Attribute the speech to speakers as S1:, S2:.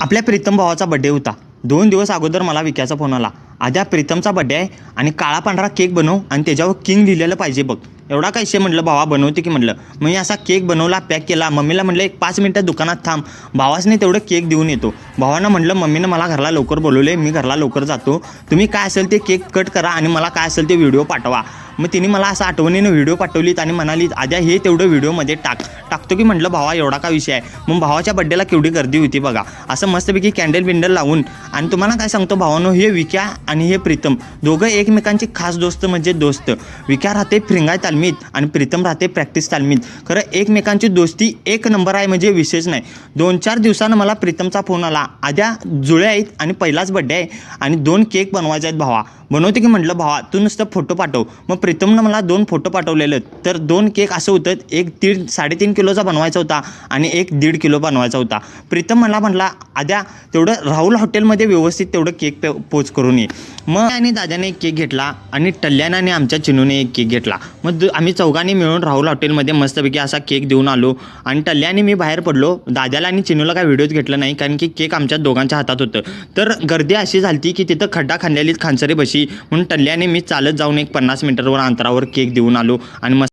S1: आपल्या प्रीतम भावाचा बड्डे होता. दोन दिवस अगोदर मला विक्याचा फोन आला. आद्या प्रीतमचा बड्डे आहे आणि काळा पांढरा केक बनव आणि त्याच्यावर किंग लिहिलेलं पाहिजे बघ. एवढा काय शे म्हटलं? भावा बनवते की म्हटलं? मी असा केक बनवला पॅक केला. मम्मीला म्हटलं एक पाच मिनटं दुकानात थांब. भावासने तेवढं केक देऊन येतो. भावानं म्हटलं मम्मीनं मला घरला लवकर बोलवले मी घरला लवकर जातो. तुम्ही काय असेल ते केक कट करा आणि मला काय असेल ते व्हिडिओ पाठवा. मग तिने मला असं आठवणीनं व्हिडिओ पाठवलीत आणि म्हणाली आद्या हे तेवढं व्हिडिओमध्ये टाक. टाकतो की म्हटलं भावा एवढा का विषय आहे? मग भावाच्या बड्डेला केवढी गर्दी होती बघा. असं मस्तपैकी कॅन्डल बिंडल लावून आणि तुम्हाला काय सांगतो भावानो हे विक्या आणि हे प्रीतम दोघं एकमेकांचे खास दोस्त म्हणजे दोस्त. विक्या राहते फ्रिंगाय तालमीत आणि प्रीतम राहते प्रॅक्टिस तालमीत. खरं एकमेकांची दोस्ती एक नंबर आहे म्हणजे विशेष नाही. दोन चार दिवसानं मला प्रीतमचा फोन आला. आद्या जुळे आहेत आणि पहिलाच बड्डे आहे आणि दोन केक बनवायचे आहेत भावा. बनवते की म्हटलं भावा तू नुसतं फोटो पाठव. मग प्रीतमनं मला दोन फोटो पाठवलेले तर दोन केक असं होतं एक दीड साडेतीन किलोचा बनवायचा होता आणि एक दीड किलो बनवायचा होता. प्रीतम मला म्हटला आद्या तेवढं राहुल हॉटेलमध्ये व्यवस्थित तेवढं केक पे पोच करून ये. मग आणि दादाने एक केक घेतला आणि टल्ल्यानाने आणि आमच्या चिनूने एक केक घेतला. मग आम्ही चौघांनी मिळून राहुल हॉटेलमध्ये मस्तपैकी असा केक देऊन आलो आणि टल्ल्याने मी बाहेर पडलो. दादाला आणि चिनूला काय व्हिडिओज घेतलं नाही कारण की केक आमच्या दोघांच्या हातात होतं. तर गर्दी अशी झाली की तिथं खड्डा खांदलेली खानसरे बशी म्हणून टल्ल्याने मी चालत जाऊन एक पन्नास मीटरवर अंतरावर केक देऊन आलो आणि मस्त